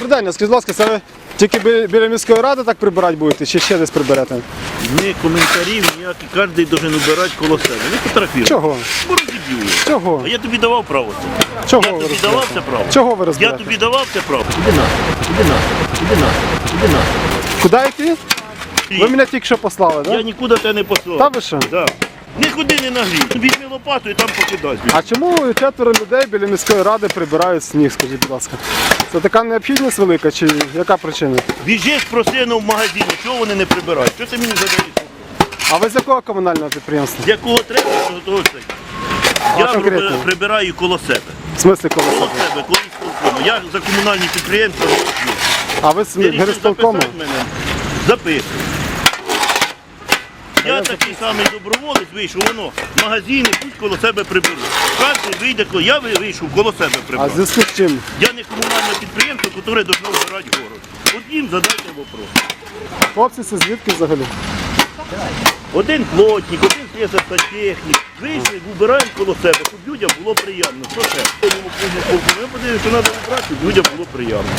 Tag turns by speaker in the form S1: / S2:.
S1: день, а скажіть, будь ласка, це ви тільки бі- біля міської ради так прибирати будете, чи ще десь приберете?
S2: Ні коментарів, ніяких, кожен должен убирати коло себе. Не фотографіруй.
S1: Чого?
S2: Бо розіб'ю.
S1: Чого?
S2: А я тобі давав право це.
S1: Чого
S2: Я
S1: ви
S2: тобі давав це право.
S1: Чого ви
S2: Я
S1: розберете?
S2: тобі давав це право. Іди на, іди на, іди на, іди на.
S1: Куди йти? Ви мене тільки що послали,
S2: Я
S1: так?
S2: нікуди тебе не послав.
S1: Та ви що?
S2: Да. Нікуди не нагрій. Візьми лопату і там покидай.
S1: А чому четверо людей біля міської ради прибирають сніг, скажіть, будь ласка? Це така необхідність велика, чи яка причина?
S2: Біжиш з просину в магазині, чого вони не прибирають? Що ти мені задаєш?
S1: А ви з якого комунального підприємства?
S2: З якого треба, то того це. Я
S1: конкретно?
S2: прибираю коло себе.
S1: В смислі коло
S2: Коло
S1: себе?
S2: себе, коло сполкому. Я за комунальні підприємства роблю.
S1: А ви з
S2: Ти рішив
S1: горисполкому?
S2: записати мене? Записуй. Я такий самий доброволець вийшов, воно, магазини, пусть коло себе приберуть. Кожен вийде, коли я вийшов, коло себе
S1: А в
S2: прибрати.
S1: зв'язку з чим?
S2: Я не комунальне підприємство, яке должно вбирати город. От їм задайте вопрос.
S1: Хлопці, це звідки взагалі?
S2: Один плотник, один слесар та технік. Вийшли, вбираємо коло себе, щоб людям було приємно. Що ще? Ми подивимося, що треба вбрати, щоб людям було приємно.